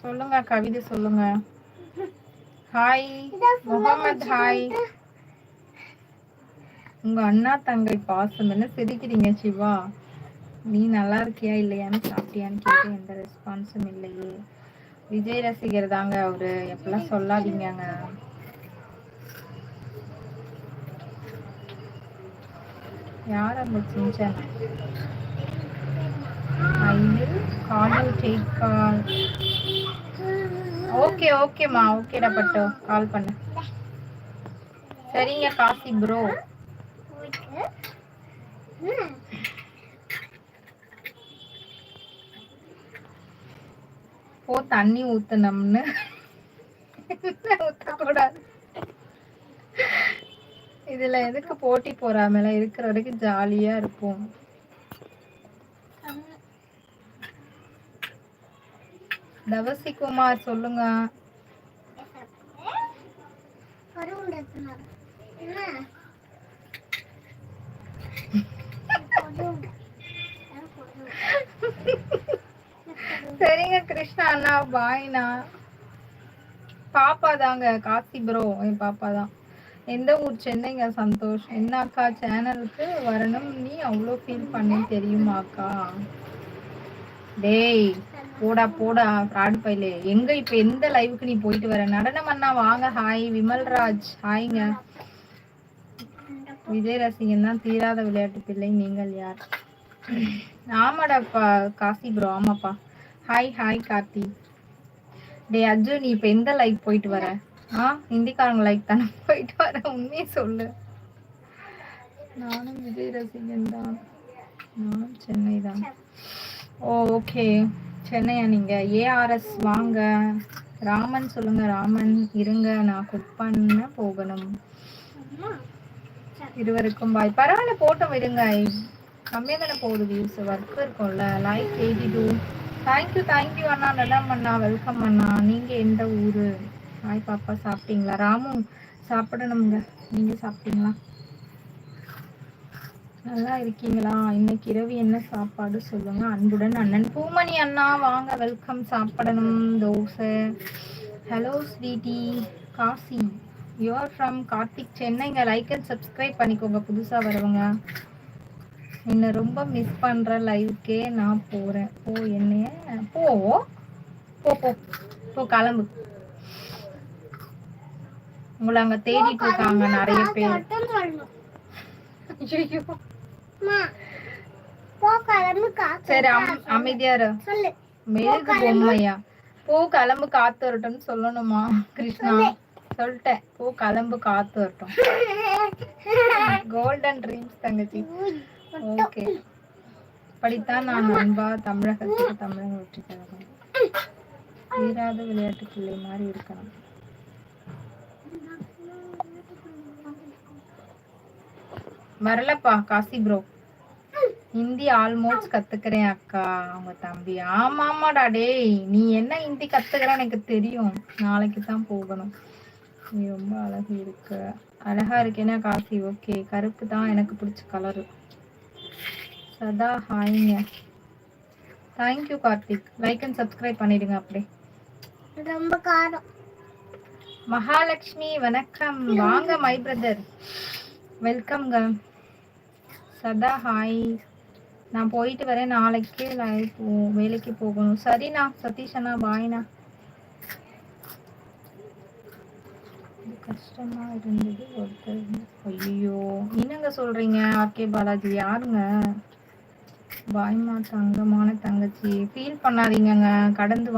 சொல்லுங்க கவிதை சொல்லுங்க. ஹாய் முகமது ஹாய் உங்க அண்ணா தங்கை பாசம் என்ன சிரிக்கிறீங்க சிவா. நீ நல்லா இருக்கியா இல்லையான்னு சாப்பிட்டியான்னு கேட்டு எந்த ரெஸ்பான்ஸும் இல்லையே. விஜய் ரசிகர் தாங்க அவரு. எப்பெல்லாம் சொல்லாதீங்கங்க யார் அந்த சிஞ்சன்? ஐயோ. Will call take call okay ஓகேம்மா ஓகேடா பட்டு கால் பண்ணு. சரிங்க காசி ப்ரோ போ தண்ணி ஊத்தணும்னு ஊத்தக்கூடாது. இதுல எதுக்கு போட்டி போறாமல இருக்கிற வரைக்கும் ஜாலியா இருப்போம். தவசி குமார் சொல்லுங்க. சரிங்க கிருஷ்ணா அண்ணா பாய்ண்ணா பாப்பா தாங்க காசி ப்ரோ என் பாப்பா தான். எந்த ஊர் சென்னைங்க சந்தோஷ்? என்ன அக்கா சேனலுக்கு வரணும்? நீ அவ்வளோ ஃபீல் பண்ணி தெரியுமாக்கா டேய் போடா போடா ஃப்ராட் பைலே எங்க இப்ப எந்த லைவுக்கு நீ போயிட்டு வர? நடனம் அண்ணா வாங்க. ஹாய் விமல்ராஜ். ஹாய்ங்க விஜய் ரசிகன் தான் தீராத விளையாட்டு பிள்ளை. நீங்கள் யார்? ஆமாடாப்பா காசி ப்ரோ ஆமாப்பா. Hi hi Karthi. டே அஜு நீ இப்ப எந்த லைக் போயிட்டு வர? ஆ ஹிந்திக்காரங்க லைக் தானே போயிட்டு வர? உண்மையை சொல்லு. நானும் விஜய் ரசிகன் தான். நானும் சென்னை தான். ஓகே. சென்னையா நீங்க? ஏஆர்எஸ் வாங்க. ராமன் சொல்லுங்க ராமன். இருங்க நான் குக் பண்ண போகணும். இருவருக்கும் பாய் பரவாயில்ல போட்டோம் விடுங்க கம்மியாக தானே போகுது வியூஸ் ஒர்க் இருக்கும்ல. Like eighty two thank you thank you அண்ணா. நல்லா அண்ணா வெல்கம் அண்ணா. நீங்கள் எந்த ஊர்? ஹாய் பாப்பா சாப்பிட்டீங்களா? ராமு சாப்பிடணுங்க நீங்க சாப்பிட்டீங்களா? நல்லா இருக்கீங்களா? இன்னைக்கு இரவு என்ன சாப்பாடு சொல்லுங்க? அன்புடன் அண்ணன் பூமணி அண்ணா வாங்க வெல்கம். சாப்பிடணும். Dosa. Hello sweetie Kasi you are from Karthik சென்னைங்க like and subscribe பண்ணிக்கோங்க. புதுசாக வரவங்க. என்னை ரொம்ப மிஸ் பண்ணுற லைவுக்கே நான் போகிறேன் ஓ என்னைய. போ போ போ. போ கிளம்பு. உங்களை அங்கே தேடிட்டு இருக்காங்க நிறைய பேர். ஐயோ சரி பொம்மையா. போ கிளம்பு காத்து வரட்டும்னு சொல்லணுமா கிருஷ்ணா? சொல்லிட்டேன். போ கிளம்பு காத்து வரட்டும். கோல்டன் ட்ரீம்ஸ் தங்கச்சி. ஓகே படித்தான் நான் அன்பா தமிழகத்துக்கு தமிழகம் வெற்றி தீராத விளையாட்டு பிள்ளை மாதிரி இருக்கணும். வரலப்பா காசி ப்ரோ ஹிந்தி ஆல்மோஸ்ட் கத்துக்கிறேன் அக்கா அவங்க தம்பி. ஆமா ஆமாடா டேய். நீ என்ன ஹிந்தி கத்துக்கிற எனக்கு தெரியும். நாளைக்கு தான் போகணும். நீ ரொம்ப அழகு இருக்க. அழகா இருக்கேனா காசி ஓகே. கருப்பு தான் எனக்கு பிடிச்ச கலரு சதா ஹாய்ங்க thank you Karthik. Like and subscribe பண்ணிடுங்க அப்படியே. ரொம்ப காரம். மகாலட்சுமி வணக்கம். வாங்க மை பிரதர் வெல்கம்ங்க சதா ஹாய் நான் போயிட்டு வரேன். நாளைக்கு லைஃப் போ வேலைக்கு போகணும். சரிண்ணா சதீஷ் அண்ணா பாய்ண்ணா கஷ்டமா இருந்தது ஒருத்தர் ஐயோ என்னங்க சொல்றீங்க ஆர்கே பாலாஜி? யாருங்க? பாய்மா தங்கமான தங்கச்சி. ஃபீல் பண்ணாதீங்கங்க. கடந்து